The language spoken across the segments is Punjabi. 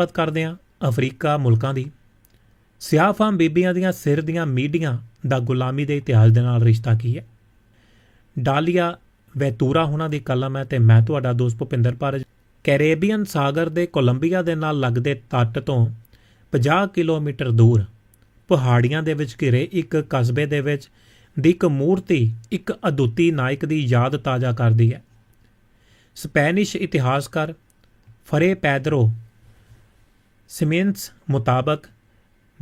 ਗੱਲਬਾਤ ਕਰਦੇ ਹਾਂ ਅਫਰੀਕਾ ਮੁਲਕਾਂ ਦੀ। ਸਿਆਫਾਮ ਬੀਬੀਆਂ ਦੀਆਂ ਸਿਰ ਦੀਆਂ ਮੀਡੀਆਂ ਦਾ ਗੁਲਾਮੀ ਦੇ ਇਤਿਹਾਸ ਦੇ ਨਾਲ ਰਿਸ਼ਤਾ ਕੀ ਹੈ? ਡਾਲੀਆ ਵੈਤੂਰਾ ਉਹਨਾਂ ਦੀ ਕਲਮ ਹੈ ਤੇ ਮੈਂ ਤੁਹਾਡਾ ਦੋਸਤ ਭੁਪਿੰਦਰ ਭਾਰਜ। ਕੈਰੇਬੀਅਨ ਸਾਗਰ ਦੇ ਕੋਲੰਬੀਆ ਦੇ ਨਾਲ ਲੱਗਦੇ ਤੱਟ ਤੋਂ 50 ਕਿਲੋਮੀਟਰ ਦੂਰ ਪਹਾੜੀਆਂ ਦੇ ਵਿੱਚ ਘਿਰੇ ਇੱਕ ਕਸਬੇ ਦੇ ਵਿੱਚ ਦੀ ਇੱਕ ਮੂਰਤੀ ਇੱਕ ਅਦੁੱਤੀ ਨਾਇਕ ਦੀ ਯਾਦ ਤਾਜ਼ਾ ਕਰਦੀ ਹੈ। ਸਪੈਨਿਸ਼ ਇਤਿਹਾਸਕਾਰ ਫਰੇ ਪੈਦਰੋ ਸਿਮਿੰਸ ਮੁਤਾਬਕ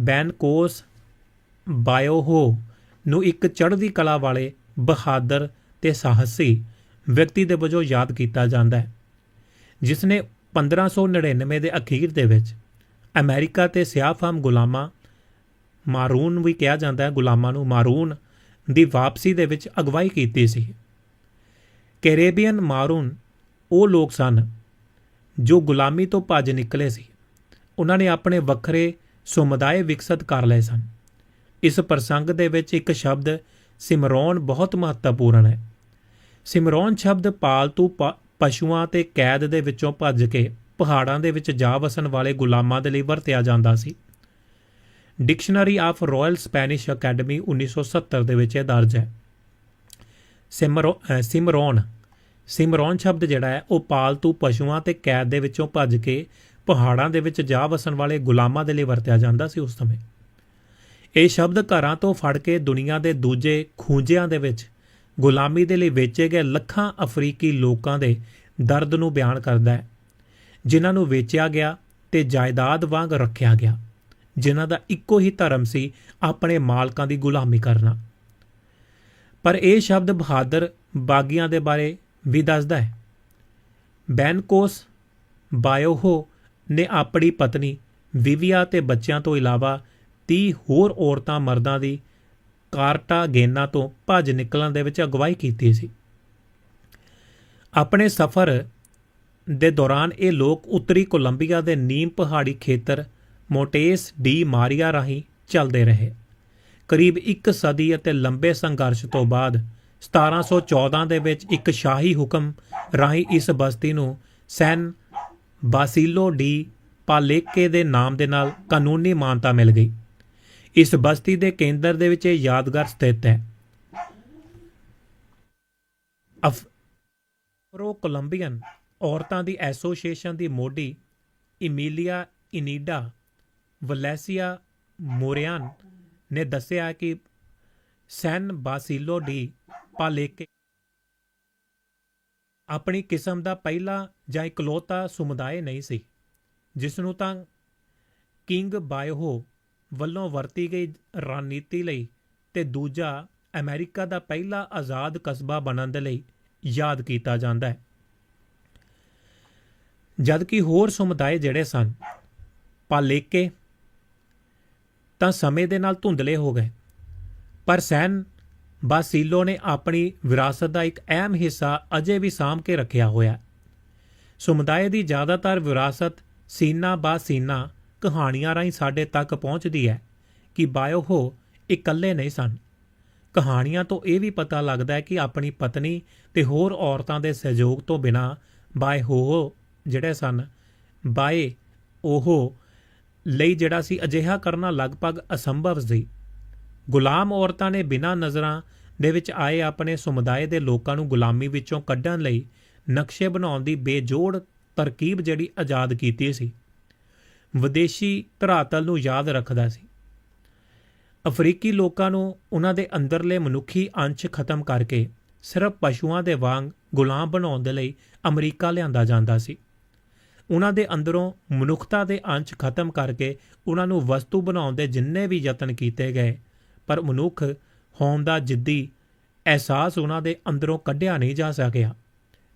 ਬੈਨਕੋਸ ਬਾਇਓਹੋ ਨੂੰ ਇੱਕ ਚੜ੍ਹਦੀ ਕਲਾ ਵਾਲੇ ਬਹਾਦਰ ਤੇ ਸਾਹਸੀ ਵਿਅਕਤੀ ਦੇ ਵਜੋਂ ਯਾਦ ਕੀਤਾ ਜਾਂਦਾ ਹੈ ਜਿਸ ਨੇ 1599 ਦੇ ਅਖੀਰ ਦੇ ਵਿੱਚ ਅਮਰੀਕਾ ਤੇ ਸਿਆਫਾਮ ਗੁਲਾਮਾਂ ਮਾਰੂਨ ਵੀ ਕਿਹਾ ਜਾਂਦਾ ਹੈ, ਗੁਲਾਮਾਂ ਨੂੰ ਮਾਰੂਨ ਦੀ ਵਾਪਸੀ ਦੇ ਵਿੱਚ ਅਗਵਾਈ ਕੀਤੀ ਸੀ। ਕੈਰੇਬੀਅਨ ਮਾਰੂਨ ਉਹ ਲੋਕ ਸਨ ਜੋ ਗੁਲਾਮੀ ਤੋਂ ਭੱਜ ਨਿਕਲੇ ਸੀ। ਉਹਨਾਂ ਨੇ ਆਪਣੇ ਵੱਖਰੇ ਸਮੁਦਾਇ ਵਿਕਸਿਤ ਕਰ ਲਏ ਸਨ। ਇਸ ਪ੍ਰਸੰਗ ਦੇ ਵਿੱਚ ਇੱਕ ਸ਼ਬਦ ਸਿਮਰੌਨ ਬਹੁਤ ਮਹੱਤਵਪੂਰਨ ਹੈ। ਸਿਮਰੌਨ ਸ਼ਬਦ ਪਾਲਤੂ ਪ- ਪਸ਼ੂਆਂ ਤੇ ਕੈਦ ਦੇ ਵਿੱਚੋਂ ਭੱਜ ਕੇ ਪਹਾੜਾਂ ਦੇ ਵਿੱਚ ਜਾ ਵਸਣ ਵਾਲੇ ਗੁਲਾਮਾਂ ਦੇ ਲਈ ਵਰਤਿਆ ਜਾਂਦਾ ਸੀ। Dictionary of royal Spanish academy 1970 ਦੇ ਵਿੱਚ ਇਹ ਦਰਜ ਹੈ। ਸਿਮਰੋ ਸਿਮਰੌਨ ਸਿਮਰੌਨ ਸ਼ਬਦ ਜਿਹੜਾ ਹੈ, ਉਹ ਪਾਲਤੂ ਪਸ਼ੂਆਂ ਤੇ ਕੈਦ ਦੇ ਵਿੱਚੋਂ ਭੱਜ ਕੇ ਪਹਾੜਾਂ ਦੇ ਵਿੱਚ ਜਾ ਵਸਣ ਵਾਲੇ ਗੁਲਾਮਾਂ ਦੇ ਲਈ ਵਰਤਿਆ ਜਾਂਦਾ ਸੀ ਉਸ ਸਮੇਂ। ਇਹ ਸ਼ਬਦ ਘਰਾਂ ਤੋਂ ਫੜ ਕੇ ਦੁਨੀਆ ਦੇ ਦੂਜੇ ਖੂੰਜਿਆਂ ਦੇ ਵਿੱਚ, ਗੁਲਾਮੀ ਦੇ ਲਈ ਵੇਚੇ ਗਏ ਲੱਖਾਂ ਅਫਰੀਕੀ ਲੋਕਾਂ ਦੇ ਦਰਦ ਨੂੰ ਬਿਆਨ ਕਰਦਾ ਹੈ, ਜਿਨ੍ਹਾਂ ਨੂੰ ਵੇਚਿਆ ਗਿਆ ਤੇ ਜਾਇਦਾਦ ਵਾਂਗ ਰੱਖਿਆ ਗਿਆ, ਜਿਨ੍ਹਾਂ ਦਾ ਇੱਕੋ ਹੀ ਧਰਮ ਸੀ ਆਪਣੇ ਮਾਲਕਾਂ ਦੀ ਗੁਲਾਮੀ ਕਰਨਾ। ਪਰ ਇਹ ਸ਼ਬਦ ਬਹਾਦਰ ਬਾਗੀਆਂ ਦੇ ਬਾਰੇ ਵੀ ਦੱਸਦਾ ਹੈ। ਬੈਨਕੋਸ ਬਾਇਓਹੋ ਨੇ ਆਪਣੀ ਪਤਨੀ ਵਿਵੀਆ ਤੇ ਬੱਚਿਆਂ ਤੋਂ ਇਲਾਵਾ 30 ਹੋਰ ਔਰਤਾਂ ਮਰਦਾਂ ਦੀ ਕਾਰਟਾਗੇਨਾ ਤੋਂ ਭੱਜ ਨਿਕਲਣ ਦੇ ਵਿੱਚ ਅਗਵਾਈ ਕੀਤੀ ਸੀ। ਆਪਣੇ ਸਫ਼ਰ ਦੇ ਦੌਰਾਨ ਇਹ ਲੋਕ ਉੱਤਰੀ ਕੋਲੰਬੀਆ ਦੇ ਨੀਮ ਪਹਾੜੀ ਖੇਤਰ ਮੋਟੇਸ ਡੀ ਮਾਰੀਆ ਰਾਹੀਂ ਚੱਲਦੇ ਰਹੇ। ਕਰੀਬ ਇੱਕ ਸਦੀ ਅਤੇ ਲੰਬੇ ਸੰਘਰਸ਼ ਤੋਂ ਬਾਅਦ 1714 ਦੇ ਵਿੱਚ ਇੱਕ ਸ਼ਾਹੀ ਹੁਕਮ ਰਾਹੀਂ ਇਸ ਬਸਤੀ ਨੂੰ ਸੈਨ ਬਾਸੀਲੋ ਡੀ ਪਾਲੇਕੇ ਦੇ ਨਾਮ ਦੇ ਨਾਲ ਕਾਨੂੰਨੀ ਮਾਨਤਾ ਮਿਲ ਗਈ। ਇਸ ਬਸਤੀ ਦੇ ਕੇਂਦਰ ਦੇ ਵਿੱਚ ਇਹ ਯਾਦਗਾਰ ਸਥਿਤ ਹੈ। ਪ੍ਰੋ ਕੋਲੰਬੀਅਨ ਔਰਤਾਂ ਦੀ ਐਸੋਸੀਏਸ਼ਨ ਦੀ ਮੋਢੀ ਇਮੀਲੀਆ ਇਨੀਡਾ ਵਲੈਸੀਆ ਮੋਰੀਆਨ ਨੇ ਦੱਸਿਆ ਕਿ ਸੈਨ ਬਾਸੀਲੋ ਡੀ ਪਾਲੇਕੇ ਆਪਣੀ ਕਿਸਮ ਦਾ ਪਹਿਲਾ ਜਾਂ ਇਕਲੌਤਾ ਸਮੁਦਾਇ ਨਹੀਂ ਸੀ ਜਿਸ ਨੂੰ ਤਾਂ ਕਿੰਗ ਬਾਇਓ ਵੱਲੋਂ ਵਰਤੀ ਗਈ ਰਣਨੀਤੀ ਲਈ ਤੇ ਦੂਜਾ ਅਮਰੀਕਾ ਦਾ ਪਹਿਲਾ ਆਜ਼ਾਦ ਕਸਬਾ ਬਣਨ ਦੇ ਲਈ ਯਾਦ ਕੀਤਾ ਜਾਂਦਾ ਹੈ। ਜਦਕਿ ਹੋਰ ਸਮੁਦਾਇ ਜਿਹੜੇ ਸਨ, ਪਾਲੇਕੇ, ਤਾਂ ਸਮੇਂ ਦੇ ਨਾਲ ਧੁੰਦਲੇ ਹੋ ਗਏ, ਪਰ ਸੈਨ ਬਾਸੀਲੋ ਨੇ ਆਪਣੀ ਵਿਰਾਸਤ ਦਾ ਇੱਕ ਅਹਿਮ ਹਿੱਸਾ ਅਜੇ ਵੀ ਸਾਂਭ ਕੇ ਰੱਖਿਆ ਹੋਇਆ ਸਮੁਦਾਇ ਦੀ ਜ਼ਿਆਦਾਤਰ ਵਿਰਾਸਤ ਸੀਨਾ ਬਾਸੀਨਾ ਕਹਾਣੀਆਂ ਰਾਹੀਂ ਸਾਡੇ ਤੱਕ ਪਹੁੰਚਦੀ ਹੈ ਕਿ ਬਾਇਓਹੋ ਇਕੱਲੇ ਨਹੀਂ ਸਨ। ਕਹਾਣੀਆਂ ਤੋਂ ਇਹ ਵੀ ਪਤਾ ਲੱਗਦਾ ਹੈ ਕਿ ਆਪਣੀ ਪਤਨੀ ਤੇ ਹੋਰ ਔਰਤਾਂ ਦੇ ਸਹਿਯੋਗ ਤੋਂ ਬਿਨਾ ਬਾਇਓਹੋ ਜਿਹੜੇ ਸਨ, ਬਾਏ ਉਹ ਲਈ ਜਿਹੜਾ ਸੀ ਅਜਿਹਾ ਕਰਨਾ ਲਗਭਗ ਅਸੰਭਵ ਸੀ। ਗੁਲਾਮ ਔਰਤਾਂ ਨੇ ਬਿਨਾਂ ਨਜ਼ਰਾਂ ਦੇ ਵਿੱਚ ਆਏ ਆਪਣੇ ਸਮੁਦਾਇ ਦੇ ਲੋਕਾਂ ਨੂੰ ਗੁਲਾਮੀ ਵਿੱਚੋਂ ਕੱਢਣ ਲਈ ਨਕਸ਼ੇ ਬਣਾਉਣ ਦੀ ਬੇਜੋੜ ਤਰਕੀਬ ਜਿਹੜੀ ਆਜ਼ਾਦ ਕੀਤੀ ਸੀ, ਵਿਦੇਸ਼ੀ ਧਰਾਤਲ ਨੂੰ ਯਾਦ ਰੱਖਦਾ ਸੀ। ਅਫਰੀਕੀ ਲੋਕਾਂ ਨੂੰ ਉਹਨਾਂ ਦੇ ਅੰਦਰਲੇ ਮਨੁੱਖੀ ਅੰਸ਼ ਖਤਮ ਕਰਕੇ ਸਿਰਫ ਪਸ਼ੂਆਂ ਦੇ ਵਾਂਗ ਗੁਲਾਮ ਬਣਾਉਣ ਦੇ ਲਈ ਅਮਰੀਕਾ ਲਿਆਂਦਾ ਜਾਂਦਾ ਸੀ। ਉਹਨਾਂ ਦੇ ਅੰਦਰੋਂ ਮਨੁੱਖਤਾ ਦੇ ਅੰਸ਼ ਖਤਮ ਕਰਕੇ ਉਹਨਾਂ ਨੂੰ ਵਸਤੂ ਬਣਾਉਣ ਦੇ ਜਿੰਨੇ ਵੀ ਯਤਨ ਕੀਤੇ ਗਏ ਪਰ ਮਨੁੱਖ ਹੋਣ ਦਾ ਜਿੱਦੀ ਅਹਿਸਾਸ ਉਹਨਾਂ ਦੇ ਅੰਦਰੋਂ ਕੱਢਿਆ ਨਹੀਂ ਜਾ ਸਕਿਆ।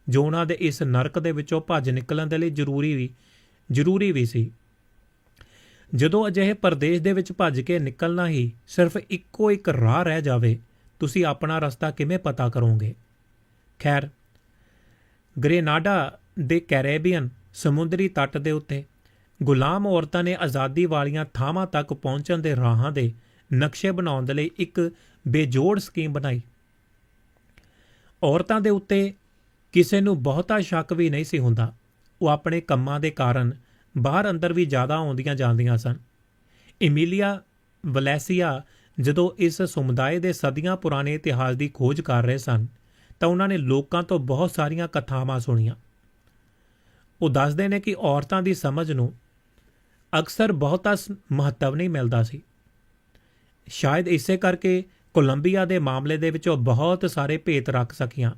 ਜੋ ਉਹਨਾਂ ਦੇ ਇਸ ਨਰਕ ਦੇ ਵਿੱਚੋਂ ਭੱਜ ਨਿਕਲਣ ਦੇ ਲਈ ਜ਼ਰੂਰੀ ਵੀ ਜ਼ਰੂਰੀ ਵੀ ਸੀ। ਜਦੋਂ ਅਜਿਹੇ ਪਰਦੇਸ਼ ਦੇ ਵਿੱਚ ਭੱਜ ਕੇ ਨਿਕਲਣਾ ਹੀ ਸਿਰਫ ਇੱਕੋ ਇੱਕ ਰਾਹ ਰਹਿ ਜਾਵੇ, ਤੁਸੀਂ ਆਪਣਾ ਰਸਤਾ ਕਿਵੇਂ ਪਤਾ ਕਰੋਗੇ? ਖੈਰ, ਗ੍ਰੇਨਾਡਾ ਦੇ ਕੈਰੇਬੀਅਨ ਸਮੁੰਦਰੀ ਤੱਟ ਦੇ ਉੱਤੇ ਗੁਲਾਮ ਔਰਤਾਂ ਨੇ ਆਜ਼ਾਦੀ ਵਾਲੀਆਂ ਥਾਵਾਂ ਤੱਕ ਪਹੁੰਚਣ ਦੇ ਰਾਹਾਂ ਦੇ ਨਕਸ਼ੇ ਬਣਾਉਣ ਦੇ ਲਈ ਇੱਕ ਬੇਜੋੜ ਸਕੀਮ ਬਣਾਈ। ਔਰਤਾਂ ਦੇ ਉੱਤੇ ਕਿਸੇ ਨੂੰ ਬਹੁਤਾ ਸ਼ੱਕ ਵੀ ਨਹੀਂ ਸੀ ਹੁੰਦਾ। ਉਹ ਆਪਣੇ ਕੰਮਾਂ ਦੇ ਕਾਰਨ ਬਾਹਰ ਅੰਦਰ ਵੀ ਜ਼ਿਆਦਾ ਆਉਂਦੀਆਂ ਜਾਂਦੀਆਂ ਸਨ। ਇਮੀਲੀਆ ਵਲੈਸੀਆ ਜਦੋਂ ਇਸ ਸਮੁਦਾਇ ਦੇ ਸਦੀਆਂ ਪੁਰਾਣੇ ਇਤਿਹਾਸ ਦੀ ਖੋਜ ਕਰ ਰਹੇ ਸਨ, ਤਾਂ ਉਹਨਾਂ ਨੇ ਲੋਕਾਂ ਤੋਂ ਬਹੁਤ ਸਾਰੀਆਂ ਕਥਾਵਾਂ ਸੁਣੀਆਂ। ਉਹ ਦੱਸਦੇ ਨੇ ਕਿ ਔਰਤਾਂ ਦੀ ਸਮਝ ਨੂੰ ਅਕਸਰ ਬਹੁਤਾ ਮਹੱਤਵ ਨਹੀਂ ਮਿਲਦਾ ਸੀ। ਸ਼ਾਇਦ ਇਸੇ ਕਰਕੇ ਕੋਲੰਬੀਆ ਦੇ ਮਾਮਲੇ ਦੇ ਵਿੱਚ ਉਹ ਬਹੁਤ ਸਾਰੇ ਭੇਤ ਰੱਖ ਸਕੀਆਂ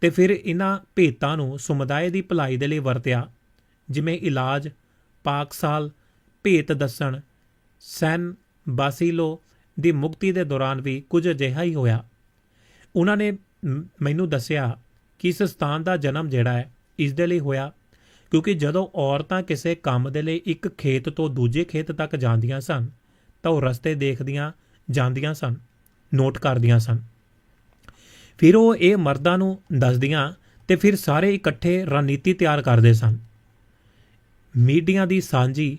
ਤੇ ਫਿਰ ਇਹਨਾਂ ਭੇਤਾਂ ਨੂੰ ਸਮੁਦਾਇ ਦੀ ਭਲਾਈ ਦੇ ਲਈ ਵਰਤਿਆ, ਜਿਵੇਂ ਇਲਾਜ, ਪਾਕਸਾਲ, ਭੇਤ ਦੱਸਣ, ਸੈਨ ਬਾਸੀਲੋ ਦੀ ਮੁਕਤੀ ਦੇ ਦੌਰਾਨ ਵੀ ਕੁਝ ਅਜਿਹਾ ਹੀ ਹੋਇਆ। ਉਹਨਾਂ ਨੇ ਮੈਨੂੰ ਦੱਸਿਆ ਕਿ ਇਸ ਸਥਾਨ ਦਾ ਜਨਮ ਜਿਹੜਾ ਹੈ, ਇਸ ਦੇ ਲਈ ਹੋਇਆ, ਕਿਉਂਕਿ ਜਦੋਂ ਔਰਤਾਂ ਕਿਸੇ ਕੰਮ ਦੇ ਲਈ ਇੱਕ ਖੇਤ ਤੋਂ ਦੂਜੇ ਖੇਤ ਤੱਕ ਜਾਂਦੀਆਂ ਸਨ ਤਾਂ ਉਹ ਰਸਤੇ ਦੇਖਦੀਆਂ ਜਾਂਦੀਆਂ ਸਨ, ਨੋਟ ਕਰਦੀਆਂ ਸਨ। ਫਿਰ ਉਹ ਇਹ ਮਰਦਾਂ ਨੂੰ ਦੱਸਦੀਆਂ ਤੇ ਫਿਰ ਸਾਰੇ ਇਕੱਠੇ ਰਣਨੀਤੀ ਤਿਆਰ ਕਰਦੇ ਸਨ। ਮੀਡੀਆ ਦੀ ਸਾਂਝੀ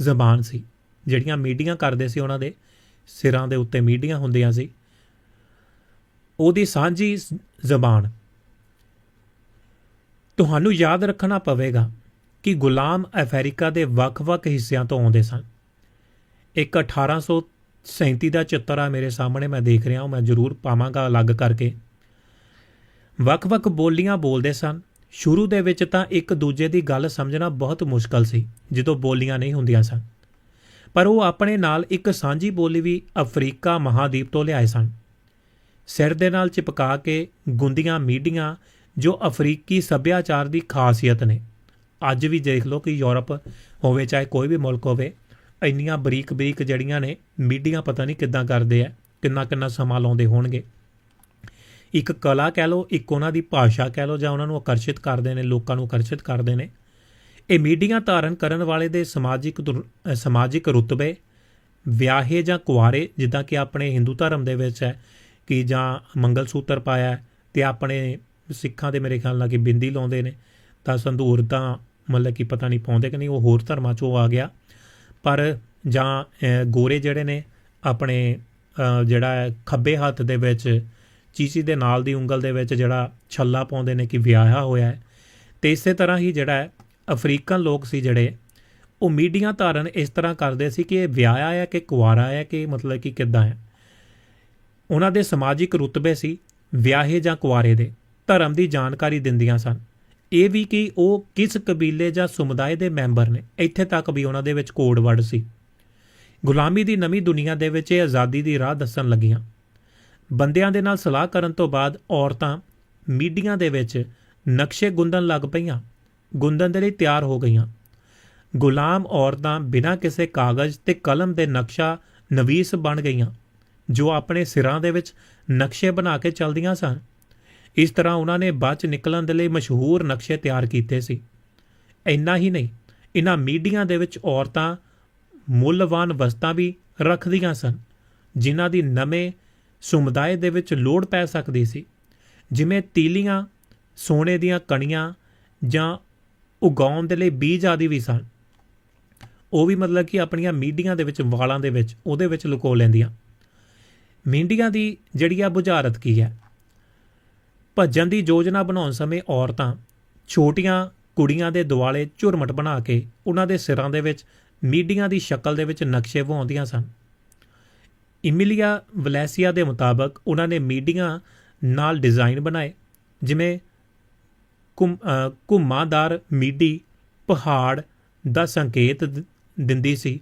ਜ਼ਬਾਨ ਸੀ, ਜਿਹੜੀਆਂ ਮੀਡੀਆ ਕਰਦੇ ਸੀ ਉਹਨਾਂ ਦੇ ਸਿਰਾਂ ਦੇ ਉੱਤੇ ਮੀਡੀਆ ਹੁੰਦੀਆਂ ਸੀ। ਉਹਦੀ ਸਾਂਝੀ ਜ਼ਬਾਨ। ਤੁਹਾਨੂੰ ਯਾਦ ਰੱਖਣਾ ਪਵੇਗਾ ਕਿ ਗੁਲਾਮ ਅਫਰੀਕਾ ਦੇ ਵੱਖ-ਵੱਖ ਹਿੱਸਿਆਂ ਤੋਂ ਆਉਂਦੇ ਸਨ। ਇੱਕ 1837 ਦਾ ਚਿੱਤਰ ਆ ਮੇਰੇ ਸਾਹਮਣੇ, ਮੈਂ ਦੇਖ ਰਿਹਾ ਹਾਂ, ਮੈਂ ਜ਼ਰੂਰ ਪਾਵਾਂਗਾ ਅਲੱਗ ਕਰਕੇ। ਵੱਖ-ਵੱਖ ਬੋਲੀਆਂ ਬੋਲਦੇ ਸਨ। ਸ਼ੁਰੂ ਦੇ ਵਿੱਚ ਤਾਂ ਇੱਕ ਦੂਜੇ ਦੀ ਗੱਲ ਸਮਝਣਾ ਬਹੁਤ ਮੁਸ਼ਕਲ ਸੀ, ਜਦੋਂ ਬੋਲੀਆਂ ਨਹੀਂ ਹੁੰਦੀਆਂ ਸਨ। ਪਰ ਉਹ ਆਪਣੇ ਨਾਲ ਇੱਕ ਸਾਂਝੀ ਬੋਲੀ ਵੀ ਅਫਰੀਕਾ ਮਹਾਦੀਪ ਤੋਂ ਲਿਆਏ ਸਨ। ਸਿਰ ਦੇ ਨਾਲ ਚਿਪਕਾ ਕੇ ਗੁੰਦੀਆਂ ਮੀਡੀਆਂ, ਜੋ ਅਫਰੀਕੀ ਸੱਭਿਆਚਾਰ ਦੀ ਖਾਸੀਅਤ ਨੇ। ਅੱਜ ਵੀ ਦੇਖ ਲਓ ਕਿ ਯੂਰਪ ਹੋਵੇ, ਚਾਹੇ ਕੋਈ ਵੀ ਮੁਲਕ ਹੋਵੇ ਇੰਨੀਆਂ ਬਰੀਕ ਬਰੀਕ ਜੜੀਆਂ ਨੇ, ਮੀਡੀਆ ਪਤਾ ਨਹੀਂ ਕਿੱਦਾਂ ਕਰਦੇ ਆ, ਕਿੰਨਾ ਕਿੰਨਾ ਸਮਾਂ ਲਾਉਂਦੇ ਹੋਣਗੇ। ਇੱਕ ਕਲਾ ਕਹਿ ਲਓ, ਇੱਕ ਉਹਨਾਂ ਦੀ ਭਾਸ਼ਾ ਕਹਿ ਲਓ ਜਾਂ ਉਹਨਾਂ ਨੂੰ ਆਕਰਸ਼ਿਤ ਕਰਦੇ ਨੇ, ਲੋਕਾਂ ਨੂੰ ਆਕਰਸ਼ਿਤ ਕਰਦੇ ਨੇ। ਇਹ ਮੀਡੀਆ ਧਾਰਨ ਕਰਨ ਵਾਲੇ ਦੇ ਸਮਾਜਿਕ ਦੁਰ- ਸਮਾਜਿਕ ਰੁਤਬੇ, ਵਿਆਹੇ ਜਾਂ ਕੁਆਰੇ, ਜਿੱਦਾਂ ਕਿ ਆਪਣੇ ਹਿੰਦੂ ਧਰਮ ਦੇ ਵਿੱਚ ਹੈ ਕਿ ਜਾਂ ਮੰਗਲ ਸੂਤਰ ਪਾਇਆ ਹੈ ਤੇ ਆਪਣੇ ਸਿੱਖਾਂ ਦੇ ਮੇਰੇ ਖਿਆਲ ਨਾਲ ਕਿ ਬਿੰਦੀ ਲਾਉਂਦੇ ਨੇ, ਤਾਂ ਸੰਧੂਰ ਤਾਂ ਮਤਲਬ ਕਿ ਪਤਾ ਨਹੀਂ ਪਾਉਂਦੇ ਕਿ ਨਹੀਂ, ਉਹ ਹੋਰ ਧਰਮਾਂ ਚੋਂ ਆ ਗਿਆ। ਪਰ ਜਾਂ ਗੋਰੇ ਜਿਹੜੇ ਨੇ, ਆਪਣੇ ਜਿਹੜਾ ਖੱਬੇ ਹੱਥ ਦੇ ਵਿੱਚ, ਚੀਚੀ ਦੇ ਨਾਲ ਦੀ ਉਂਗਲ ਦੇ ਵਿੱਚ ਜਿਹੜਾ ਛੱਲਾ ਪਾਉਂਦੇ ਨੇ ਕਿ ਵਿਆਹਿਆ ਹੋਇਆ ਹੈ। ਤੇ ਇਸੇ ਤਰ੍ਹਾਂ ਹੀ ਜਿਹੜਾ ਅਫਰੀਕਨ ਲੋਕ ਸੀ ਜਿਹੜੇ, ਉਹ ਮੀਡੀਆ ਧਾਰਨ ਇਸ ਤਰ੍ਹਾਂ ਕਰਦੇ ਸੀ ਕਿ ਇਹ ਵਿਆਹਿਆ ਹੈ ਕਿ ਕੁਆਰਾ ਹੈ ਕਿ ਮਤਲਬ ਕਿ ਕਿੱਦਾਂ ਹੈ। ਉਹਨਾਂ ਦੇ ਸਮਾਜਿਕ ਰੁਤਬੇ ਸੀ ਵਿਆਹੇ ਜਾਂ ਕੁਆਰੇ ਦੇ, ਧਰਮ ਦੀ ਜਾਣਕਾਰੀ ਦਿੰਦੀਆਂ ਸਨ। ਇਹ ਵੀ ਕਿ ਉਹ ਕਿਸ ਕਬੀਲੇ ਜਾਂ ਸਮੁਦਾਇ ਦੇ ਮੈਂਬਰ ਨੇ। ਇੱਥੇ ਤੱਕ ਵੀ ਉਹਨਾਂ ਦੇ ਵਿੱਚ ਕੋਡ ਵਰਡ ਸੀ। ਗੁਲਾਮੀ ਦੀ ਨਵੀਂ ਦੁਨੀਆ ਦੇ ਵਿੱਚ ਇਹ ਆਜ਼ਾਦੀ ਦੀ ਰਾਹ ਦੱਸਣ ਲੱਗੀਆਂ। ਬੰਦਿਆਂ ਦੇ ਨਾਲ ਸਲਾਹ ਕਰਨ ਤੋਂ ਬਾਅਦ ਔਰਤਾਂ ਮੀਡੀਆ ਦੇ ਵਿੱਚ ਨਕਸ਼ੇ ਗੁੰਦਣ ਲੱਗ ਪਈਆਂ। ਗੁੰਦਣ ਦੇ ਲਈ ਤਿਆਰ ਹੋ ਗਈਆਂ। ਗੁਲਾਮ ਔਰਤਾਂ ਬਿਨਾਂ ਕਿਸੇ ਕਾਗਜ਼ ਤੇ ਕਲਮ ਦੇ ਨਕਸ਼ਾ ਨਵੀਸ ਬਣ ਗਈਆਂ, ਜੋ ਆਪਣੇ ਸਿਰਾਂ ਦੇ ਵਿੱਚ ਨਕਸ਼ੇ ਬਣਾ ਕੇ ਚੱਲਦੀਆਂ ਸਨ। ਇਸ ਤਰ੍ਹਾਂ ਉਹਨਾਂ ਨੇ ਬਾਅਦ ਚ ਨਿਕਲਣ ਦੇ ਲਈ ਮਸ਼ਹੂਰ ਨਕਸ਼ੇ ਤਿਆਰ ਕੀਤੇ ਸੀ। ਇੰਨਾ ਹੀ ਨਹੀਂ ਇਹਨਾਂ ਮੀਡੀਆ ਦੇ ਵਿੱਚ ਔਰਤਾਂ ਮੁੱਲਵਾਨ ਵਸਤਾਂ ਵੀ ਰੱਖਦੀਆਂ ਸਨ, ਜਿਨ੍ਹਾਂ ਦੀ ਨਵੇਂ ਸਮੁਦਾਇ ਦੇ ਵਿੱਚ ਲੋੜ ਪੈ ਸਕਦੀ ਸੀ। ਜਿਵੇਂ ਤੀਲੀਆਂ, ਸੋਨੇ ਦੀਆਂ ਕਣੀਆਂ ਜਾਂ ਉਗਾਉਣ ਦੇ ਲਈ ਬੀਜ ਆਦਿ ਵੀ ਸਨ। ਉਹ ਵੀ ਮਤਲਬ ਕਿ ਆਪਣੀਆਂ ਮੀਡੀਆਂ ਦੇ ਵਿੱਚ ਵਾਲਾਂ ਦੇ ਵਿੱਚ, ਉਹਦੇ ਵਿੱਚ ਲੁਕੋ ਲੈਂਦੀਆਂ। ਮੀਡੀਆਂ ਦੀ ਜਿਹੜੀ ਆ ਬੁਝਾਰਤ ਕੀ ਹੈ? ਭੱਜਣ ਦੀ ਯੋਜਨਾ ਬਣਾਉਣ ਸਮੇਂ ਔਰਤਾਂ ਛੋਟੀਆਂ ਕੁੜੀਆਂ ਦੇ ਦੁਆਲੇ ਝੁਰਮਟ ਬਣਾ ਕੇ ਉਹਨਾਂ ਦੇ ਸਿਰਾਂ ਦੇ ਵਿੱਚ ਮੀਡੀਆਂ ਦੀ ਸ਼ਕਲ ਦੇ ਵਿੱਚ ਨਕਸ਼ੇ ਵਾਉਂਦੀਆਂ ਸਨ। ਇਮੀਲੀਆ ਵਲੈਸੀਆ ਦੇ ਮੁਤਾਬਕ ਉਹਨਾਂ ਨੇ ਮੀਡੀਆਂ ਨਾਲ ਡਿਜ਼ਾਈਨ ਬਣਾਏ ਜਿਵੇਂ ਘੁੰਮ- ਅ, ਘੁੰਮਾਦਾਰ ਮੀਡੀ ਪਹਾੜ ਦਾ ਸੰਕੇਤ ਦਿੰਦੀ ਸੀ।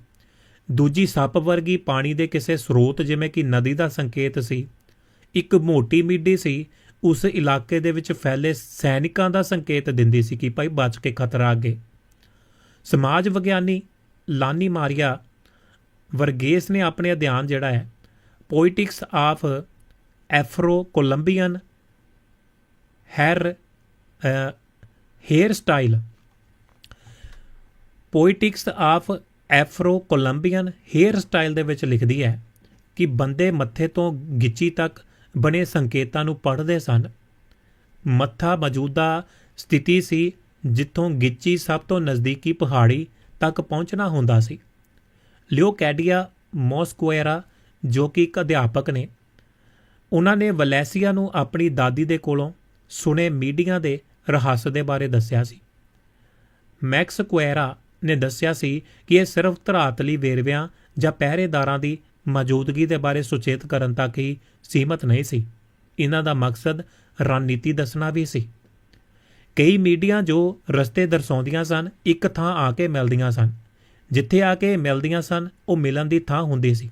ਦੂਜੀ ਸੱਪ ਵਰਗੀ ਪਾਣੀ ਦੇ ਕਿਸੇ ਸਰੋਤ ਜਿਵੇਂ ਕਿ ਨਦੀ ਦਾ ਸੰਕੇਤ ਸੀ। ਇੱਕ ਮੋਟੀ ਮੀਡੀ ਸੀ ਉਸ ਇਲਾਕੇ ਦੇ ਵਿੱਚ ਫੈਲੇ ਸੈਨਿਕਾਂ ਦਾ ਸੰਕੇਤ ਦਿੰਦੀ ਸੀ ਕਿ ਭਾਈ ਬਚ ਕੇ ਖਤਰਾ ਅੱਗੇ। ਸਮਾਜ ਵਿਗਿਆਨੀ ਲਾਨੀ ਮਾਰੀਆ ਵਰਗੇਸ ਨੇ ਆਪਣੇ ਅਧਿਐਨ ਜਿਹੜਾ ਹੈ poetics of Afro Colombian hair hair style poetics of Afro Colombian hair style ਦੇ ਵਿੱਚ ਲਿਖਦੀ ਹੈ ਕਿ ਬੰਦੇ ਮੱਥੇ ਤੋਂ ਗਿੱਚੀ ਤੱਕ ਬਣੇ ਸੰਕੇਤਾਂ ਨੂੰ ਪੜ੍ਹਦੇ ਸਨ। ਮੱਥਾ ਮੌਜੂਦਾ ਸਥਿਤੀ ਸੀ ਜਿੱਥੋਂ ਗਿੱਚੀ ਸਭ ਤੋਂ ਨਜ਼ਦੀਕੀ ਪਹਾੜੀ ਤੱਕ ਪਹੁੰਚਣਾ ਹੁੰਦਾ ਸੀ। ਲਿਓਕੈਡੀਆ ਮੋਸਕੁਏਰਾ, ਜੋ ਕਿ ਇੱਕ ਅਧਿਆਪਕ ਨੇ, ਉਹਨਾਂ ਨੇ ਵਲੈਸੀਆ ਨੂੰ ਆਪਣੀ ਦਾਦੀ ਦੇ ਕੋਲੋਂ ਸੁਨੇ ਮੀਡੀਆ ਦੇ ਰਹੱਸ ਦੇ ਬਾਰੇ ਦੱਸਿਆ ਸੀ। ਮੈਕਸ ਕੁਏਰਾ ਨੇ ਦੱਸਿਆ ਸੀ ਕਿ ਇਹ ਸਿਰਫ ਧਰਾਤਲੀ ਵੇਰਵਿਆਂ ਜਾਂ ਪਹਿਰੇਦਾਰਾਂ ਦੀ ਮੌਜੂਦਗੀ ਦੇ ਬਾਰੇ ਸੁਚੇਤ ਕਰਨ ਤੱਕ ਹੀ ਸੀਮਤ ਨਹੀਂ ਸੀ। ਇਹਨਾਂ ਦਾ ਮਕਸਦ ਰਣਨੀਤੀ ਦੱਸਣਾ ਵੀ ਸੀ। ਕਈ ਮੀਡੀਆ ਜੋ ਰਸਤੇ ਦਰਸਾਉਂਦੀਆਂ ਸਨ, ਇੱਕ ਥਾਂ ਆ ਕੇ ਮਿਲਦੀਆਂ ਸਨ। ਜਿੱਥੇ ਆ ਕੇ ਮਿਲਦੀਆਂ ਸਨ, ਉਹ ਮਿਲਣ ਦੀ ਥਾਂ ਹੁੰਦੀ ਸੀ।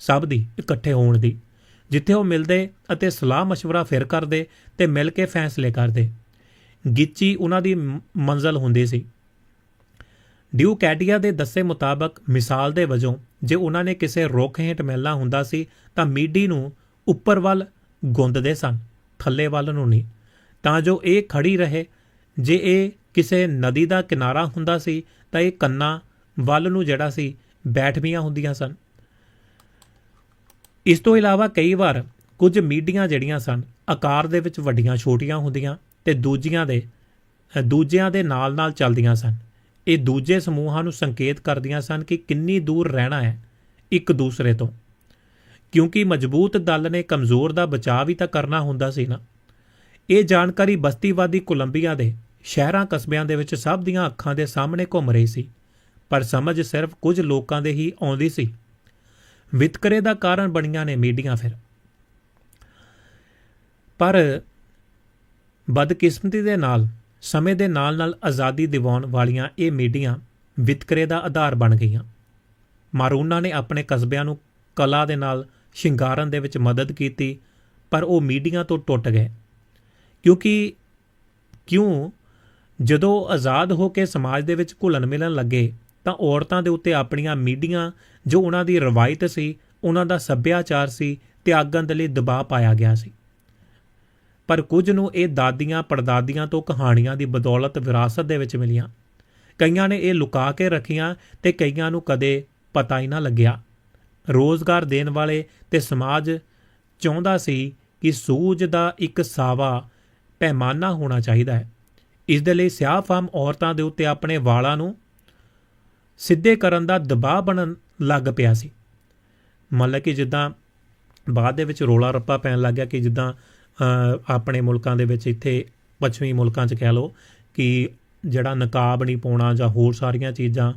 ਸਭ ਦੀ, ਇਕੱਠੇ ਹੋਣ ਦੀ। ਜਿੱਥੇ ਉਹ ਮਿਲਦੇ ਅਤੇ ਸਲਾਹ مشਵਰਾ ਫੇਰ ਕਰਦੇ ਤੇ ਮਿਲ ਕੇ ਫੈਸਲੇ ਕਰਦੇ। ਗਿੱਚੀ ਉਹਨਾਂ ਦੀ ਮੰਜ਼ਲ ਹੁੰਦੀ ਸੀ। ਡਿਊ ਕੈਡੀਆ ਦੇ ਦੱਸੇ ਮੁਤਾਬਕ ਮਿਸਾਲ ਦੇ ਵਜੋਂ ਜੇ ਉਹਨਾਂ ਨੇ ਕਿਸੇ ਰੁੱਖ ਹੇਠ ਮਿਲਣਾ ਹੁੰਦਾ ਸੀ, ਤਾਂ ਮੀਡੀ ਨੂੰ ਉੱਪਰ ਵੱਲ ਗੁੰਦਦੇ ਸਨ, ਥੱਲੇ ਵੱਲ ਨੂੰ ਨਹੀਂ। ਤਾਂ ਜੋ ਇਹ ਖੜੀ ਰਹੇ, ਜੇ ਇਹ ਕਿਸੇ ਨਦੀ ਦਾ ਕਿਨਾਰਾ ਹੁੰਦਾ ਸੀ, ਤਾਂ ਇਹ ਕੰਨਾ ਵੱਲ ਨੂੰ ਜਿਹੜਾ ਸੀ, ਬੈਠਵੀਆਂ ਹੁੰਦੀਆਂ ਸਨ। ਇਸ ਤੋਂ ਇਲਾਵਾ ਕਈ ਵਾਰ ਕੁਝ ਮੀਡੀਆਂ ਜਿਹੜੀਆਂ ਸਨ, ਆਕਾਰ ਦੇ ਵਿੱਚ ਵੱਡੀਆਂ, ਛੋਟੀਆਂ ਹੁੰਦੀਆਂ ਤੇ ਦੂਜੀਆਂ ਦੇ ਦੂਜਿਆਂ ਦੇ ਨਾਲ-ਨਾਲ ਚੱਲਦੀਆਂ ਸਨ। ਇਹ ਦੂਜੇ ਸਮੂਹਾਂ ਨੂੰ ਸੰਕੇਤ ਕਰਦੀਆਂ ਸਨ ਕਿ ਕਿੰਨੀ ਦੂਰ ਰਹਿਣਾ ਹੈ ਇੱਕ ਦੂਸਰੇ ਤੋਂ। ਕਿਉਂਕਿ ਮਜ਼ਬੂਤ ਦਲ ਨੇ ਕਮਜ਼ੋਰ ਦਾ ਬਚਾਅ ਵੀ ਤਾਂ ਕਰਨਾ ਹੁੰਦਾ ਸੀ ਨਾ। ਇਹ ਜਾਣਕਾਰੀ ਬਸਤੀਵਾਦੀ ਕੋਲੰਬੀਆ ਦੇ ਸ਼ਹਿਰਾਂ ਕਸਬਿਆਂ ਦੇ ਵਿੱਚ ਸਭ ਦੀਆਂ ਅੱਖਾਂ ਦੇ ਸਾਹਮਣੇ ਘੁੰਮ ਰਹੀ ਸੀ, ਪਰ ਸਮਝ ਸਿਰਫ ਕੁਝ ਲੋਕਾਂ ਦੇ ਹੀ ਆਉਂਦੀ ਸੀ। ਵਿਤਕਰੇ ਦਾ ਕਾਰਨ ਬਣੀਆਂ ਨੇ ਮੀਡੀਆ ਫਿਰ। ਪਰ ਬਦਕਿਸਮਤੀ ਦੇ ਨਾਲ ਸਮੇਂ ਦੇ ਨਾਲ-ਨਾਲ ਆਜ਼ਾਦੀ ਦਿਵਾਉਣ ਵਾਲੀਆਂ ਇਹ ਮੀਡੀਆ ਵਿਤਕਰੇ ਦਾ ਆਧਾਰ ਬਣ ਗਈਆਂ। ਮਾਰੂਨਾ ਨੇ ਆਪਣੇ ਕਸਬਿਆਂ ਨੂੰ ਕਲਾ ਦੇ ਨਾਲ ਸ਼ਿੰਗਾਰਨ ਦੇ ਵਿੱਚ ਮਦਦ ਕੀਤੀ, ਪਰ ਉਹ ਮੀਡੀਆ ਤੋਂ ਟੁੱਟ ਗਏ। ਕਿਉਂਕਿ ਕਿਉਂ? ਜਦੋਂ ਆਜ਼ਾਦ ਹੋ ਕੇ ਸਮਾਜ ਦੇ ਵਿੱਚ ਘੁਲਣ ਮਿਲਣ ਲੱਗੇ, ਤਾਂ ਔਰਤਾਂ ਦੇ ਉੱਤੇ ਆਪਣੀਆਂ ਮੀਡੀਆਂ ਜੋ ਉਹਨਾਂ ਦੀ ਰਵਾਇਤ ਸੀ, ਉਹਨਾਂ ਦਾ ਸੱਭਿਆਚਾਰ ਸੀ, ਤਿਆਗਣ ਦੇ ਲਈ ਦਬਾਅ ਪਾਇਆ ਗਿਆ ਸੀ। ਪਰ ਕੁਝ ਨੂੰ ਇਹ ਦਾਦੀਆਂ ਪੜਦਾਦੀਆਂ ਤੋਂ ਕਹਾਣੀਆਂ ਦੀ ਬਦੌਲਤ ਵਿਰਾਸਤ ਦੇ ਵਿੱਚ ਮਿਲੀਆਂ। ਕਈਆਂ ਨੇ ਇਹ ਲੁਕਾ ਕੇ ਰੱਖੀਆਂ ਤੇ ਕਈਆਂ ਨੂੰ ਕਦੇ ਪਤਾ ਹੀ ਨਾ ਲੱਗਿਆ। ਰੋਜ਼ਗਾਰ ਦੇਣ ਵਾਲੇ ਤੇ ਸਮਾਜ ਚਾਹੁੰਦਾ ਸੀ ਕਿ ਸੂਝ ਦਾ ਇੱਕ ਸਾਵਾ ਪੈਮਾਨਾ ਹੋਣਾ ਚਾਹੀਦਾ ਹੈ। ਇਸ ਦੇ ਲਈ ਸਿਆਹਫਾਮ ਔਰਤਾਂ ਦੇ ਉੱਤੇ ਆਪਣੇ ਵਾਲਾਂ ਨੂੰ ਸਿੱਧੇ ਕਰਨ ਦਾ ਦਬਾਅ ਬਣਨ ਲੱਗ ਪਿਆ ਸੀ। ਮਤਲਬ ਕਿ ਜਿੱਦਾਂ ਬਾਅਦ ਦੇ ਵਿੱਚ ਰੋਲਾ ਰੱਪਾ ਪੈਣ ਲੱਗ ਗਿਆ ਕਿ ਜਿੱਦਾਂ ਆਪਣੇ ਮੁਲਕਾਂ ਦੇ ਵਿੱਚ ਇੱਥੇ ਪੱਛਮੀ ਮੁਲਕਾਂ 'ਚ ਕਹਿ ਲਓ ਕਿ ਜਿਹੜਾ ਨਕਾਬ ਨਹੀਂ ਪਾਉਣਾ ਜਾਂ ਹੋਰ ਸਾਰੀਆਂ ਚੀਜ਼ਾਂ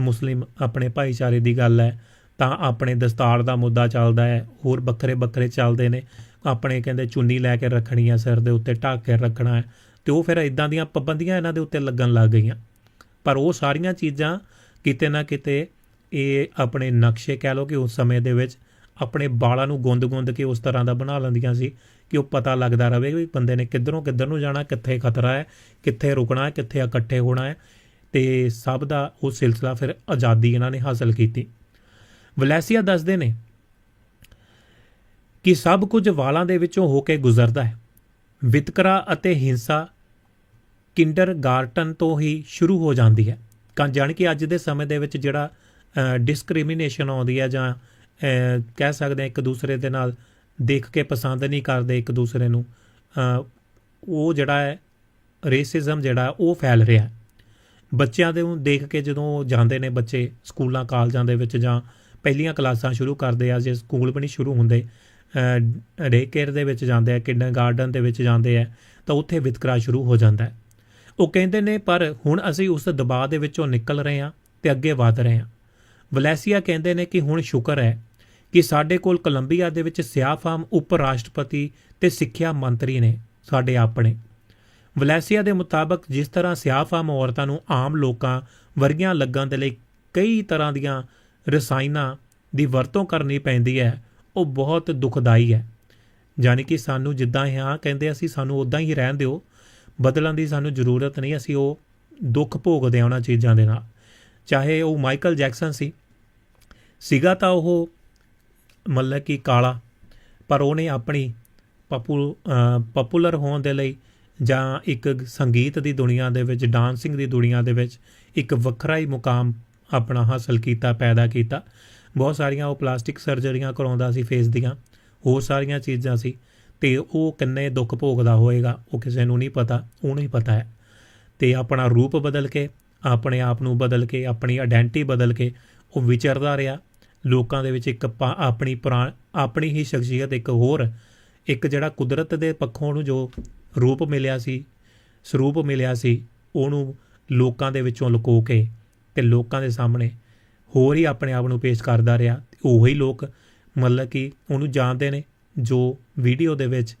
ਮੁਸਲਿਮ ਆਪਣੇ ਭਾਈਚਾਰੇ ਦੀ ਗੱਲ ਹੈ, ਤਾਂ ਆਪਣੇ ਦਸਤਾਰ ਦਾ ਮੁੱਦਾ ਚੱਲਦਾ ਹੈ, ਹੋਰ ਵੱਖਰੇ ਵੱਖਰੇ ਚੱਲਦੇ ਨੇ। ਆਪਣੇ ਕਹਿੰਦੇ ਚੁੰਨੀ ਲੈ ਕੇ ਰੱਖਣੀ ਹੈ ਸਿਰ ਦੇ ਉੱਤੇ ਢੱਕ ਕੇ ਰੱਖਣਾ ਹੈ, ਤੇ ਉਹ ਫਿਰ ਇਦਾਂ ਦੀਆਂ ਪਾਬੰਦੀਆਂ ਇਹਨਾਂ ਦੇ ਉੱਤੇ ਲੱਗਣ ਲੱਗ ਗਈਆਂ। ਪਰ ਉਹ ਸਾਰੀਆਂ ਚੀਜ਼ਾਂ ਕਿਤੇ ਨਾ ਕਿਤੇ ਇਹ ਆਪਣੇ ਨਕਸ਼ੇ ਕਹਿ ਲਓ ਕਿ ਉਸ ਸਮੇਂ ਦੇ ਵਿੱਚ ਆਪਣੇ ਬਾਲਾਂ ਨੂੰ ਗੁੰਦ-ਗੁੰਦ ਕੇ ਉਸ ਤਰ੍ਹਾਂ ਦਾ ਬਣਾ ਲੈਂਦੀਆਂ ਸੀ ਕਿ ਉਹ ਪਤਾ ਲੱਗਦਾ ਰਹੇ ਵੀ ਬੰਦੇ ਨੇ ਕਿੱਧਰੋਂ ਕਿੱਧਰ ਨੂੰ ਜਾਣਾ, ਕਿੱਥੇ ਖਤਰਾ ਹੈ, ਕਿੱਥੇ ਰੁਕਣਾ ਹੈ, ਕਿੱਥੇ ਇਕੱਠੇ ਹੋਣਾ ਹੈ ਤੇ ਸਭ ਦਾ ਉਹ ਸਿਲਸਿਲਾ ਫਿਰ ਆਜ਼ਾਦੀ ਇਹਨਾਂ ਨੇ ਹਾਸਲ ਕੀਤੀ। ਵਲੈਸੀਆ ਦੱਸਦੇ ਨੇ ਕਿ ਸਭ ਕੁਝ ਵਾਲਾਂ ਦੇ ਵਿੱਚੋਂ ਹੋ ਕੇ ਗੁਜ਼ਰਦਾ ਹੈ। ਵਿਤਕਰਾ ਅਤੇ ਹਿੰਸਾ ਕਿੰਡਰਗਾਰਟਨ ਤੋਂ ਹੀ ਸ਼ੁਰੂ ਹੋ ਜਾਂਦੀ ਹੈ। ਕਾਂ, ਜਾਣ ਕਿ ਅੱਜ ਦੇ ਸਮੇਂ ਦੇ ਵਿੱਚ ਜਿਹੜਾ ਡਿਸਕ੍ਰਿਮੀਨੇਸ਼ਨ ਆਉਂਦੀ ਹੈ ਜਾਂ ਕਹਿ ਸਕਦੇ ਹਾਂ ਇੱਕ ਦੂਸਰੇ ਦੇ ਨਾਲ ਦੇਖ ਕੇ ਪਸੰਦ ਨਹੀਂ ਕਰਦੇ ਇੱਕ ਦੂਸਰੇ ਨੂੰ ਉਹ ਜਿਹੜਾ ਹੈ ਰੇਸਿਜ਼ਮ ਜਿਹੜਾ ਉਹ ਫੈਲ ਰਿਹਾ ਬੱਚਿਆਂ ਦੇ ਨੂੰ ਦੇਖ ਕੇ ਜਦੋਂ ਉਹ ਜਾਂਦੇ ਨੇ ਬੱਚੇ ਸਕੂਲਾਂ, ਕਾਲਜਾਂ ਦੇ ਵਿੱਚ ਜਾਂ ਪਹਿਲੀਆਂ ਕਲਾਸਾਂ ਸ਼ੁਰੂ ਕਰਦੇ ਆ, ਜੇ ਸਕੂਲ ਵੀ ਨਹੀਂ ਸ਼ੁਰੂ ਹੁੰਦੇ ਡੇ ਕੇਅਰ ਦੇ ਵਿੱਚ ਜਾਂਦੇ ਆ ਕਿੰਡਰਗਾਰਟਨ ਦੇ ਵਿੱਚ ਜਾਂਦੇ ਆ, ਤਾਂ ਉੱਥੇ ਵਿਤਕਰਾ ਸ਼ੁਰੂ ਹੋ ਜਾਂਦਾ ਹੈ। ਉਹ ਕਹਿੰਦੇ ਨੇ, ਪਰ ਹੁਣ ਅਸੀਂ ਉਸ ਦਬਾਅ ਦੇ ਵਿੱਚੋਂ ਨਿਕਲ ਰਹੇ ਹਾਂ ਤੇ ਅੱਗੇ ਵਧ ਰਹੇ ਹਾਂ। ਵਲੈਸੀਆ ਕਹਿੰਦੇ ਨੇ ਕਿ ਹੁਣ ਸ਼ੁਕਰ ਹੈ ਕਿ ਸਾਡੇ ਕੋਲ ਕੋਲੰਬੀਆ ਦੇ ਵਿੱਚ ਸਿਆ ਫਾਰਮ ਉਪ ਰਾਸ਼ਟਰਪਤੀ ਤੇ ਸਿੱਖਿਆ ਮੰਤਰੀ ਨੇ, ਸਾਡੇ ਆਪਣੇ। ਵਲੈਸੀਆ ਦੇ ਮੁਤਾਬਕ ਜਿਸ ਤਰ੍ਹਾਂ ਸਿਆ ਫਾਰਮ ਔਰਤਾਂ ਨੂੰ ਆਮ ਲੋਕਾਂ ਵਰਗੀਆਂ ਲੱਗਣ ਦੇ ਲਈ ਕਈ ਤਰ੍ਹਾਂ ਦੀਆਂ ਰਸਾਇਣਾਂ ਦੀ ਵਰਤੋਂ ਕਰਨੀ ਪੈਂਦੀ ਹੈ, ਉਹ ਬਹੁਤ ਦੁਖਦਾਈ ਹੈ। ਯਾਨੀ ਕਿ ਸਾਨੂੰ ਜਿੱਦਾਂ ਹਾਂ ਕਹਿੰਦੇ ਅਸੀਂ, ਸਾਨੂੰ ਉਦਾਂ ਹੀ ਰਹਿਣ ਦਿਓ, ਬਦਲਣ ਦੀ ਸਾਨੂੰ ਜ਼ਰੂਰਤ ਨਹੀਂ, ਅਸੀਂ ਉਹ ਦੁੱਖ ਭੋਗਦੇ ਹਾਂ ਉਹਨਾਂ ਚੀਜ਼ਾਂ ਦੇ ਨਾਲ। ਚਾਹੇ ਉਹ ਮਾਈਕਲ ਜੈਕਸਨ ਸੀ, ਸੀਗਾ ਤਾਂ ਉਹ ਮਤਲਬ ਕਿ ਕਾਲਾ, ਪਰ ਉਹਨੇ ਆਪਣੀ ਪਪੂ ਪਪੂਲਰ ਹੋਣ ਦੇ ਲਈ ਜਾਂ ਇੱਕ ਸੰਗੀਤ ਦੀ ਦੁਨੀਆ ਦੇ ਵਿੱਚ ਡਾਂਸਿੰਗ ਦੀ ਦੁਨੀਆ ਦੇ ਵਿੱਚ ਇੱਕ ਵੱਖਰਾ ਹੀ ਮੁਕਾਮ ਆਪਣਾ ਹਾਸਲ ਕੀਤਾ, ਪੈਦਾ ਕੀਤਾ। ਬਹੁਤ ਸਾਰੀਆਂ ਉਹ ਪਲਾਸਟਿਕ ਸਰਜਰੀਆਂ ਕਰਾਉਂਦਾ ਸੀ ਫੇਸ ਦੀਆਂ, ਹੋਰ ਸਾਰੀਆਂ ਚੀਜ਼ਾਂ ਸੀ, ਤੇ ਉਹ ਕਿੰਨੇ ਦੁੱਖ ਭੋਗਦਾ ਹੋਏਗਾ, ਉਹ ਕਿਸੇ ਨੂੰ ਨਹੀਂ ਪਤਾ, ਉਹਨੂੰ ਹੀ ਪਤਾ ਹੈ। ਤੇ ਆਪਣਾ ਰੂਪ ਬਦਲ ਕੇ, ਆਪਣੇ ਆਪ ਨੂੰ ਬਦਲ ਕੇ, ਆਪਣੀ ਆਇਡੈਂਟੀ ਬਦਲ ਕੇ ਉਹ ਵਿਚਰਦਾ ਰਿਹਾ। ਲੋਕਾਂ ਦੇ ਵਿੱਚ ਇੱਕ ਪਾ- ਆਪਣੀ ਪੁਰਾ ਆਪਣੀ ਹੀ ਸ਼ਖਸੀਅਤ ਇੱਕ ਹੋਰ, ਇੱਕ ਜਿਹੜਾ ਕੁਦਰਤ ਦੇ ਪੱਖੋਂ ਨੂੰ ਜੋ ਰੂਪ ਮਿਲਿਆ ਸੀ, ਸਰੂਪ ਮਿਲਿਆ ਸੀ, ਉਹਨੂੰ ਲੋਕਾਂ ਦੇ ਵਿੱਚੋਂ ਲੁਕੋ ਕੇ ਤੇ ਲੋਕਾਂ ਦੇ ਸਾਹਮਣੇ ਹੋਰ ਹੀ ਆਪਣੇ ਆਪ ਨੂੰ ਪੇਸ਼ ਕਰਦਾ ਰਿਹਾ। ਤੇ ਉਹੀ ਲੋਕ ਮਤਲਬ ਕਿ ਉਹਨੂੰ ਜਾਣਦੇ ਨੇ, ਜੋ ਵੀਡੀਓ ਦੇ ਵਿੱਚ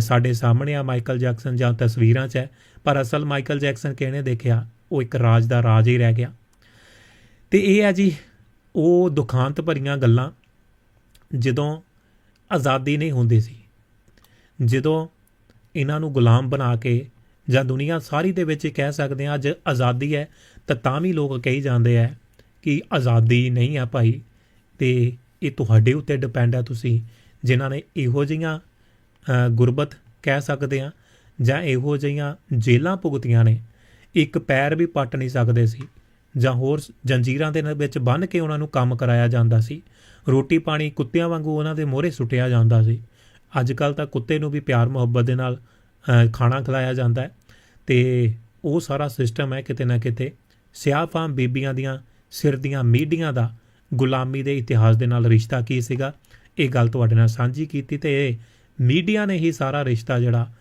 ਸਾਡੇ ਸਾਹਮਣੇ ਆ ਮਾਈਕਲ ਜੈਕਸਨ ਜਾਂ ਤਸਵੀਰਾਂ 'ਚ ਹੈ। ਪਰ ਅਸਲ ਮਾਈਕਲ ਜੈਕਸਨ ਕਿਹਨੇ ਦੇਖਿਆ? ਉਹ ਇੱਕ ਰਾਜ ਦਾ ਰਾਜ ਹੀ ਰਹਿ ਗਿਆ। ਤੇ ਇਹ ਹੈ ਜੀ ਉਹ ਦੁਖਾਂਤ ਭਰੀਆਂ ਗੱਲਾਂ ਜਦੋਂ ਆਜ਼ਾਦੀ ਨਹੀਂ ਹੁੰਦੀ ਸੀ, ਜਦੋਂ ਇਹਨਾਂ ਨੂੰ ਗੁਲਾਮ ਬਣਾ ਕੇ ਜਾਂ ਦੁਨੀਆ ਸਾਰੀ ਦੇ ਵਿੱਚ ਕਹਿ ਸਕਦੇ ਆ ਅੱਜ ਆਜ਼ਾਦੀ ਹੈ, ਤਾਂ ਤਾਂ ਵੀ ਲੋਕ ਕਹੀ ਜਾਂਦੇ ਆ ਕਿ ਆਜ਼ਾਦੀ ਨਹੀਂ ਆ ਭਾਈ, ਤੇ ਇਹ ਤੁਹਾਡੇ ਉੱਤੇ ਡਿਪੈਂਡ ਆ ਤੁਸੀਂ, ਜਿਨ੍ਹਾਂ ਨੇ ਇਹੋ ਜਿਹੀਆਂ ਗੁਰਬਤ ਕਹਿ ਸਕਦੇ ਆ ਜਾਂ ਇਹੋ ਜਿਹੀਆਂ ਜੇਲਾਂ ਭੁਗਤੀਆਂ ਨੇ, ਇੱਕ ਪੈਰ ਵੀ ਪੱਟ ਨਹੀਂ ਸਕਦੇ ਸੀ। ਜਾਂ ਹੋਰ ਜੰਜੀਰਾਂ ਦੇ ਵਿੱਚ ਬੰਨ੍ਹ ਕੇ ਉਹਨਾਂ ਨੂੰ ਕੰਮ ਕਰਾਇਆ ਜਾਂਦਾ ਸੀ। ਰੋਟੀ ਪਾਣੀ ਕੁੱਤਿਆਂ ਵਾਂਗੂ ਉਹਨਾਂ ਦੇ ਮੋਹਰੇ ਸੁੱਟਿਆ ਜਾਂਦਾ ਸੀ। ਅੱਜ ਕੱਲ ਤਾਂ ਕੁੱਤੇ ਨੂੰ ਵੀ ਪਿਆਰ ਮੁਹੱਬਤ ਦੇ ਨਾਲ ਖਾਣਾ ਖਿਲਾਇਆ ਜਾਂਦਾ ਹੈ। ਤੇ ਉਹ ਸਾਰਾ ਸਿਸਟਮ ਹੈ ਕਿਤੇ ਨਾ ਕਿਤੇ ਸਿਆਫਾਂ ਬੀਬੀਆਂ ਦੀਆਂ, ਸਿਰ ਦੀਆਂ ਮੀਡੀਆਂ ਦਾ ਗੁਲਾਮੀ ਦੇ ਇਤਿਹਾਸ ਦੇ ਨਾਲ ਰਿਸ਼ਤਾ ਕੀ ਸੀਗਾ? ਇਹ ਗੱਲ ਤੁਹਾਡੇ ਨਾਲ ਸਾਂਝੀ ਕੀਤੀ ਤੇ ਇਹ ਮੀਡੀਆ ਨੇ ਹੀ ਸਾਰਾ ਰਿਸ਼ਤਾ ਜਿਹੜਾ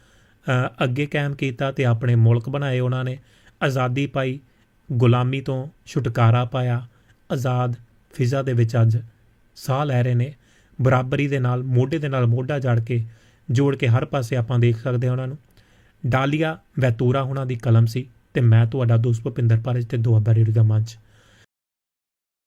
ਅੱਗੇ ਕਾਇਮ ਕੀਤਾ ਤੇ ਆਪਣੇ ਮੁਲਕ ਬਣਾਏ ਉਹਨਾਂ ਨੇ। ਆਜ਼ਾਦੀ ਪਾਈ ਗੁਲਾਮੀ ਤੋਂ ਛੁਟਕਾਰਾ ਪਾਇਆ। ਆਜ਼ਾਦ ਫਿਜ਼ਾ ਦੇ ਵਿੱਚ ਅੱਜ ਸਾਹ ਲੈ ਰਹੇ ਨੇ। ਬਰਾਬਰੀ ਦੇ ਨਾਲ, ਮੋਢੇ ਦੇ ਨਾਲ ਮੋਢਾ ਜੜ ਕੇ, ਜੋੜ ਕੇ ਹਰ ਪਾਸੇ ਆਪਾਂ ਦੇਖ ਸਕਦੇ ਹਾਂ ਉਹਨਾਂ ਨੂੰ। ਡਾਲੀਆ ਵੈਤੂਰਾ ਉਹਨਾਂ ਦੀ ਕਲਮ ਸੀ ਤੇ ਮੈਂ ਤੁਹਾਡਾ ਦੋਸਤ ਭੁਪਿੰਦਰ ਪਾਰਜ ਤੇ ਦੁਆਬਾ ਰੇਡੀਓ ਦਾ ਮੰਚ